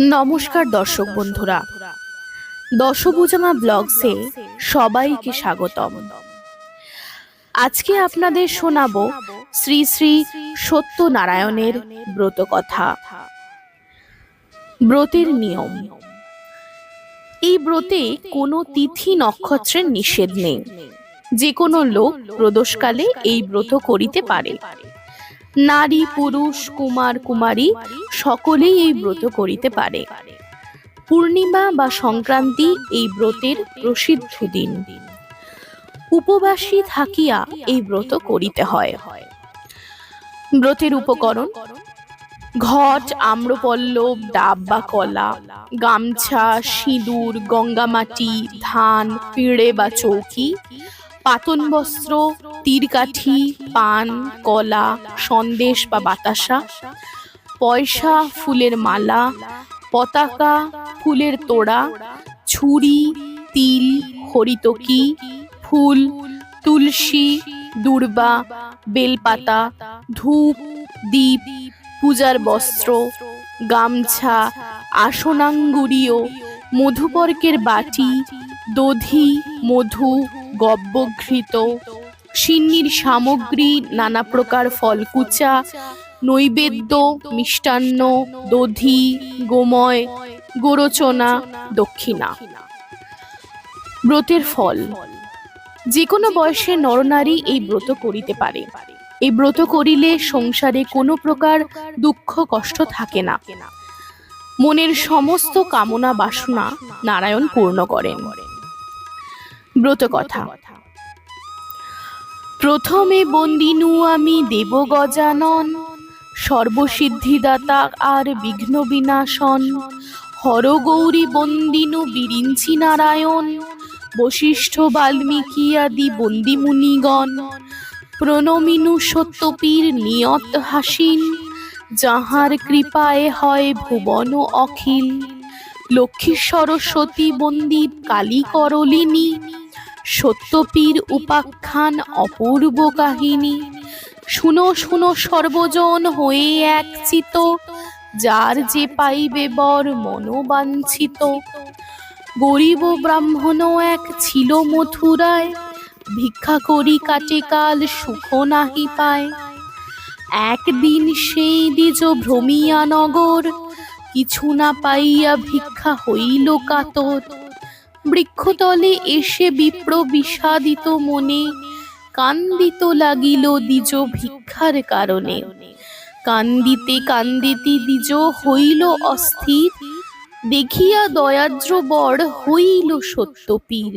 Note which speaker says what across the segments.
Speaker 1: নমস্কার দর্শক বন্ধুরা। দশভুজামা ব্লগসে সবাইকে স্বাগতম। আজকে আপনাদের শোনাবো শ্রী শ্রী সত্যনারায়ণের ব্রত কথা ব্রতের নিয়ম। এই ব্রতে কোনো তিথি নক্ষত্রের নিষেধ নেই। যে কোনো লোক প্রদোষকালে এই ব্রত করিতে পারে। নারী, পুরুষ, কুমার, কুমারী সকলেই এই ব্রত করিতে পারে। পূর্ণিমা বা সংক্রান্তি এই ব্রতের প্রসিদ্ধ দিন। উপবাসী থাকিয়া এই ব্রত করিতে হয়। ব্রতের উপকরণ, ঘট, আম্রপল্লব, ডাব বা কলা, গামছা, সিঁদুর, গঙ্গামাটি, ধান, পিঁড়ে বা চৌকি, পাতন বস্ত্র তীরকাঠি, পান, কলা, সন্দেশ বা বাতাসা, পয়সা, ফুলের মালা, পতাকা, ফুলের তোড়া, ছুরি, তিল, হরিতকি, ফুল, তুলসী, দুর্বা, বেলপাতা, ধূপ দ্বীপ পূজার বস্ত্র, গামছা, আসনাঙ্গুরীয় মধুপর্কের বাটি, দধি, মধু গব্যঘৃত সিন্নির সামগ্রী, নানা প্রকার ফলকুচা, নৈবেদ্য, মিষ্টান্ন, দধি, গোময়, গোরচনা, দক্ষিণা। ব্রতের ফল। যে কোনো বয়সের নরনারী এই ব্রত করিতে পারে। এই ব্রত করিলে সংসারে কোনো প্রকার দুঃখ, কষ্ট থাকে না। মনের সমস্ত কামনা, বাসনা নারায়ণ পূর্ণ করেন। ব্রত কথা প্রথমে বন্দিনু আমি দেব গজানন, সর্বসিদ্ধিদাতা আর বিঘ্ন বিনাশন। হরগৌরী বন্দিনু বিরিঞ্চি নারায়ণ, বশিষ্ঠ বাল্মীকি আদি বন্দি মুনিগণ। প্রণমিনু সত্যপীর নিয়ত হাসিন, যাহার কৃপায় হয় ভুবন অখিল। লক্ষ্মী সরস্বতী বন্দী কালী করলিনী সত্যপীর উপাখ্যান অপূর্ব কাহিনী। শুনো শুনো সর্বজন হয়ে এক চিত, যার যে পাইবে বর মনোবাঞ্ছিত। গরিব ব্রাহ্মণ এক ছিল মথুরায়, ভিক্ষা করি কাটে কাল সুখ নাহি পায়। একদিন সেই দ্বিজ ভ্রমিয়া নগর, কিছু না পাইয়া ভিক্ষা হইল কাতর। বৃক্ষতলে এসে বিপ্র বিষাদিত মনে কান্দিত লাগিল দ্বিজ ভিক্ষার কারণে। কান্দিতে কান্দিতে দ্বিজ হইল অস্থির, দেখিয়া দয়াদ্র বর হইল সত্যপীর।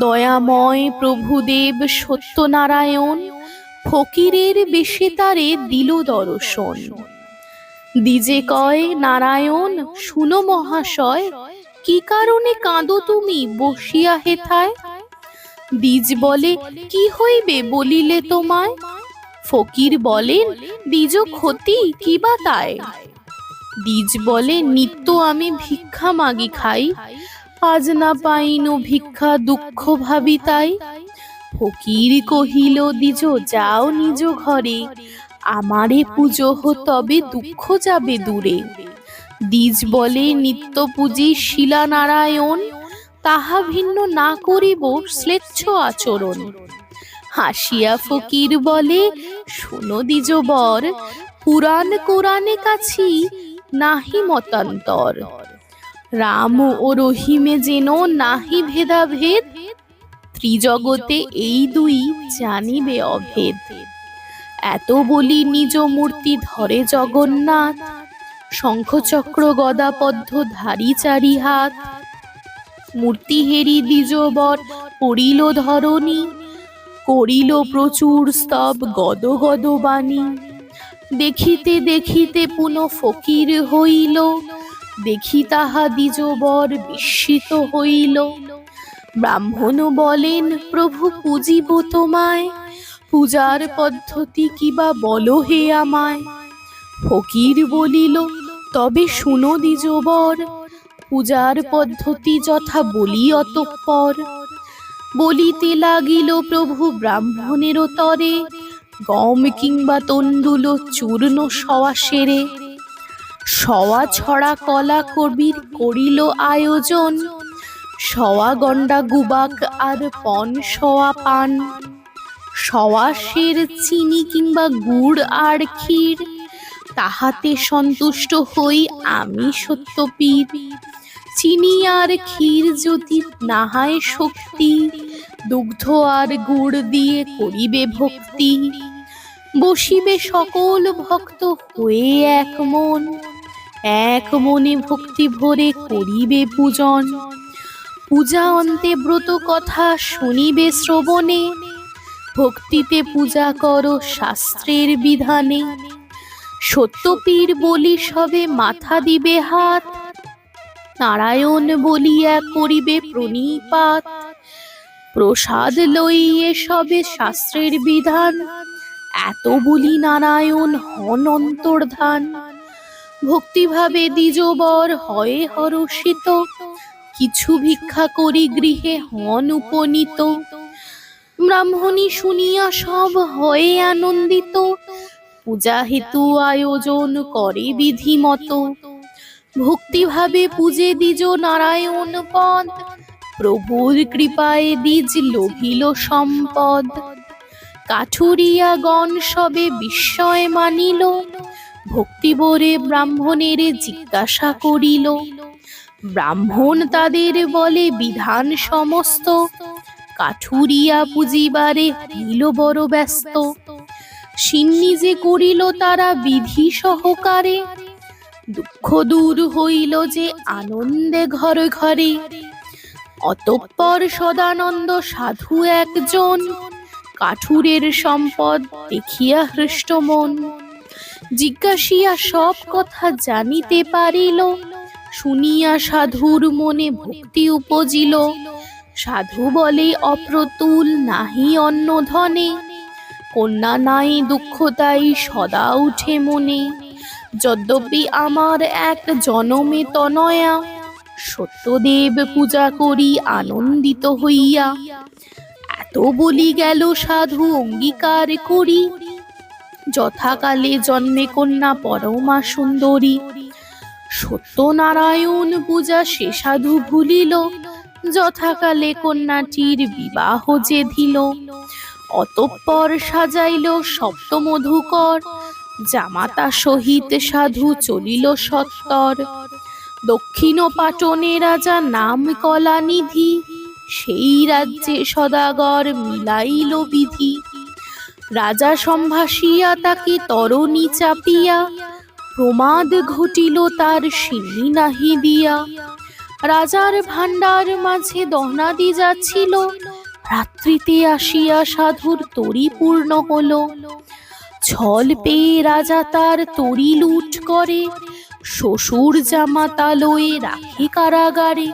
Speaker 1: দয়াময় প্রভুদেব সত্যনারায়ণ, ফকিরের বেশে তারে দিল দর্শন। দ্বিজে কয়, নারায়ণ, শুনো মহাশয় কি কারণে কাঁদো তুমি? বসিয়া হেথায় দ্বিজ বলে, কি হইবে? বলিলে তোমায়। ফকির বলেন দ্বিজ ক্ষতি, কি বা তাই? দ্বিজ বলে, নিত্য আমি ভিক্ষা মাগি খাই। আজ না পাইনু ভিক্ষা দুঃখ ভাবি তাই। ফকির কহিল দ্বিজ যাও নিজ ঘরে। আমারে পুজো হো তবে দুঃখ যাবে দূরে। দ্বিজ বলে নিত্য পুজি শিলা নারায়ণ তাহা ভিন্ন না করিব শ্লেচ্ছ আচরণ। হাসিয়া ফকির বলে, শোনো দ্বিজ বর পুরাণ কোরআনে কাছি নাহি মতান্তর। রাম ও রহিমে যেন নাহি ভেদাভেদ, ত্রিজগতে এই দুই জানিবে অভেদ। এত বলি নিজ মূর্তি ধরে জগন্নাথ শঙ্খচক্র গদাপদ্ম ধারি চারি হাত মূর্তি হেরি দ্বিজবর পড়িল ধরণী, করিল প্রচুর স্তব গদ গদ বাণী দেখিতে দেখিতে পুনঃ ফকির হইল, দেখি তাহা দ্বিজবর বিস্মিত হইল। ব্রাহ্মণ বলেন, প্রভু, পূজিব তোমায়, পূজার পদ্ধতি কিবা বলো হে আমায়? ফকির বলিল, তবে শুনো দ্বিজবর, পূজার পদ্ধতি যথা বলি অতঃপর। বলিতে লাগিল প্রভু ব্রাহ্মণের তরে, গম কিংবা তণ্ডুল চূর্ণ সওয়া সেরে। সওয়া ছড়া কলা কবির করিল আয়োজন, সওয়া গন্ডা গুবাক আর পন সওয়া পান। সওয়া সের চিনি কিংবা গুড় আর ক্ষীর তাহাতে সন্তুষ্ট হই আমি সত্যপীর। চিনি আর ক্ষীর যদি নাহায় শক্তি, দুগ্ধ আর গুড় দিয়ে করিবে ভক্তি। বসিবে সকল ভক্ত হয়ে এক মন, এক মনে ভক্তি ভরে করিবে পূজন। পূজা অন্তে ব্রত কথা শুনিবে শ্রবণে, ভক্তিতে পূজা করো শাস্ত্রের বিধানে। সত্যপীর বলি সবে মাথা দিবে হাত। নারায়ণ বলিয়া করিবে প্রণিপাত। প্রসাদ লইয়ে সবে শাস্ত্রের বিধান। এত বলি নারায়ণ হন অন্তর্ধান। ভক্তিভাবে দ্বিজবর হয়ে হরষিত। কিছু ভিক্ষা করি গৃহে হন উপনীত। ব্রাহ্মণী শুনিয়া সব হয়ে আনন্দিত। পূজা হেতু আয়োজন করে বিধি মতো ভক্তিভাবে পূজে দিজ নারায়ণ পদ। প্রভুর কৃপায় দ্বিজ লোভিল সম্পদ। কাঠুরিয়া গণ সবে বিস্ময় মানিল। ভক্তিবরে ব্রাহ্মণের জিজ্ঞাসা করিল, ব্রাহ্মণ তাদের বলে বিধান সমস্ত। কাঠুরিয়া পুজিবারে হইল বড় ব্যস্ত। সিন্নি যে করিল তারা বিধি সহকারে, দুঃখ দূর হইল যে আনন্দে ঘরে ঘরে। অতঃপর সদানন্দ সাধু একজন, কাঠুরের সম্পদ দেখিয়া হৃষ্ট মন। জিজ্ঞাসিয়া সব কথা জানিতে পারিল, শুনিয়া সাধুর মনে ভক্তি উপজিল। সাধু বলে, অপ্রতুল নাহি অন্য ধনে কন্যা নাই, দুঃখ তাই সদা উঠে মনে। যদ্যপি আমার এক জনমে তনয়া, সত্যদেব পূজা করি আনন্দিত হইয়া। এত বলি গেল সাধু অঙ্গীকার করি। যথাকালে জন্মে কন্যা পরমা সুন্দরী। সত্যনারায়ণ পূজা সে সাধু ভুলিল, যথাকালে কন্যাটির বিবাহ যে দিল। অতঃপর সাজাইল সপ্তমধুকর, জামাতা সহিত সাধু চলিল সত্তর। দক্ষিণ পাটনে রাজা নাম কলানিধি, সেই রাজ্যে সদাগর মিলাইল বিধি। রাজা সম্ভাসিয়া তাকে তরণী চাপিয়া, প্রমাদ ঘটিল তার সিন্নি নাহি দিয়া। রাজার ভাণ্ডার মাঝে দহনাদি যাচ্ছিল রাত্রিতে আসিয়া সাধুর তরি পূর্ণ হলো। ছল পেয়ে রাজা তার তরি লুট করে। শ্বশুর জামাতা লয়ে রাখে কারাগারে।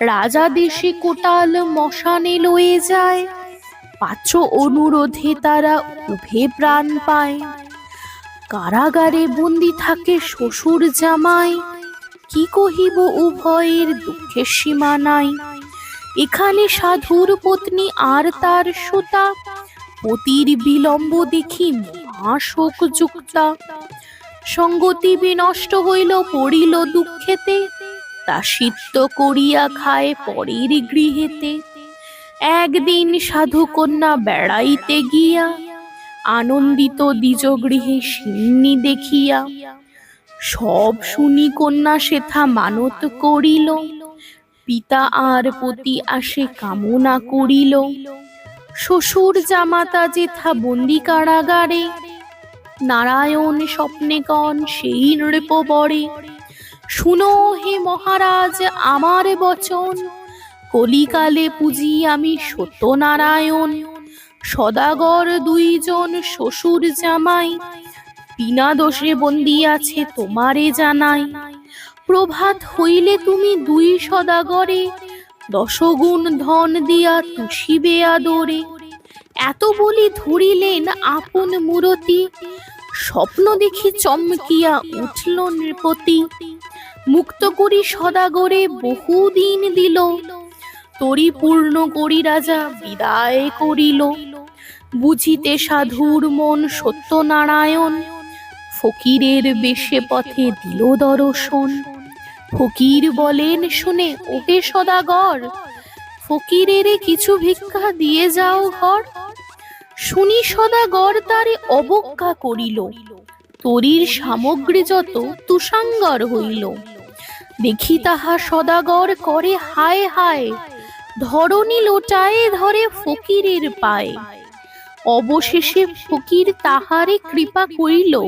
Speaker 1: রাজা দেশে কোটাল মশানে লয়ে যায়। পাত্র অনুরোধে তারা উভে প্রাণ পায়। কারাগারে বন্দি থাকে শ্বশুর জামাই। কি কহিব উভয়ের দুঃখের সীমা নাই। এখানে সাধুর পত্নী আর তার সুতা। পতির বিলম্ব দেখি মহাশোক যুক্তা সঙ্গতি বিনষ্ট হইল, পড়িল দুঃখেতে। তা সিদ্ধ করিয়া খায় পরের গৃহেতে। একদিন সাধু কন্যা বেড়াইতে গিয়া আনন্দিত দ্বিজ গৃহে সিন্নি দেখিয়া সব শুনি কন্যা সেথা মানত করিল। পিতা আর পতি আসে কামনা করিল। শ্বশুর জামাতা যেথা বন্দি কারাগারে, নারায়ণ স্বপ্নে কন সেই নৃপ বরে শুনো হে মহারাজ, আমার বচন, কলিকালে পুজি আমি সত্যনারায়ণ। সদাগর দুইজন শ্বশুর জামাই, বিনা দোষে বন্দি আছে তোমারে জানাই। প্রভাত হইলে তুমি দুই সদাগরে, দশগুণ ধন দিয়া তুষিবে আদরে। এত বলি ধরিলেন আপন মূরতি, স্বপ্ন দেখি চমকিয়া উঠল নৃপতি। মুক্ত করি সদাগরে বহুদিন দিল তরি পূর্ণ করি রাজা বিদায় করিল। বুঝিতে সাধুর মন সত্যনারায়ণ, ফকিরের বেশে পথে দিল দর্শন। ফকির বলেন, শুনে ওহে সদাগর। ফকিরের কিছু ভিক্ষা দিয়ে যাও ঘর। শুনি সদাগর তারে অবজ্ঞা করিল। তরির সামগ্রী যত তুষাঙ্গর হইল। দেখি তাহা সদাগর করে হায় হায়। ধরণী লোটায়ে ধরে ফকিরের পায়ে। অবশেষে ফকির তাহারে কৃপা করিল।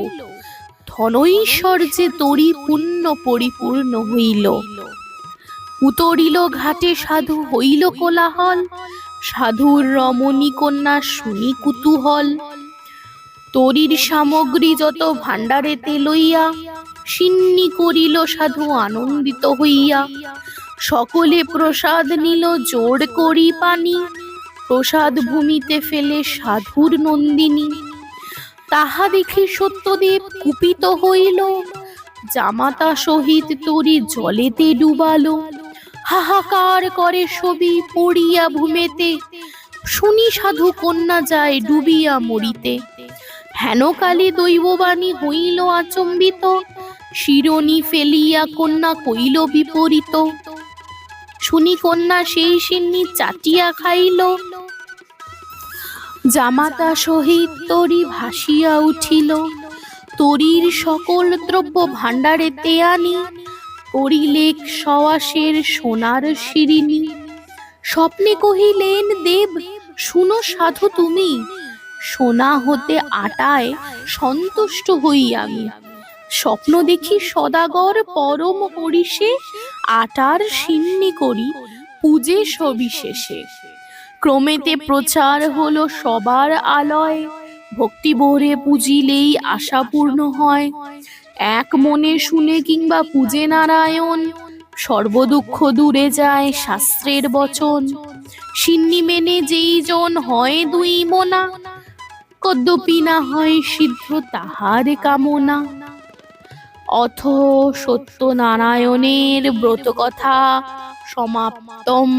Speaker 1: ধনৈশ্বর্যে তরি পুণ্য পরিপূর্ণ হইল। উতরিল ঘাটে সাধু হইল কোলাহল, সাধুর রমণী কন্যা শুনি কুতূহল। তরির সামগ্রী যত ভাণ্ডারেতে লইয়া, সিন্নি করিল সাধু আনন্দিত হইয়া। সকলে প্রসাদ নিল জোর করি পানি, প্রসাদ ভূমিতে ফেলে সাধুর নন্দিনী। তাহা দেখে সত্যদেব কুপিত হইল। জামাতা সহিত তরি জলেতে ডুবালো। হাহাকার করে ছবি পড়িয়া ভূমেতে। শুনি সাধু কন্যা যায় ডুবিয়া মরিতে। হেনকালে দৈববাণী হইল আচম্বিত। শিরণী ফেলিয়া কন্যা কইল বিপরীত। শুনি কন্যা সেই সিন্নি চাটিয়া খাইল। জামাতা সহিত তরি ভাসিয়া উঠিল। তরির সকল দ্রব্য ভাণ্ডারেতে আনি করিলেক সওয়াসের সোনার শিরিনি। স্বপ্নে কহিলেন, দেব, শুনো সাধু তুমি, সোনা হতে আটায় সন্তুষ্ট হই আমি। স্বপ্ন দেখি সদাগর পরম হরিষে আটার সিন্নি করি পূজে সবিশেষে। ক্রমেতে প্রচার হলো সবার আলয়। ভক্তি ভরে পুজিলেই আশা পূর্ণ হয়। এক মনে শুনে কিংবা পূজে নারায়ণ সর্বদুঃখ দূরে যায় শাস্ত্রের বচন। সিন্নি মেনে যেই জন হয় দুই মোনা কদ্যপি না হয় সিদ্ধ তাহার কামনা। অথ সত্যনারায়ণের ব্রতকথা সমাপ্তম।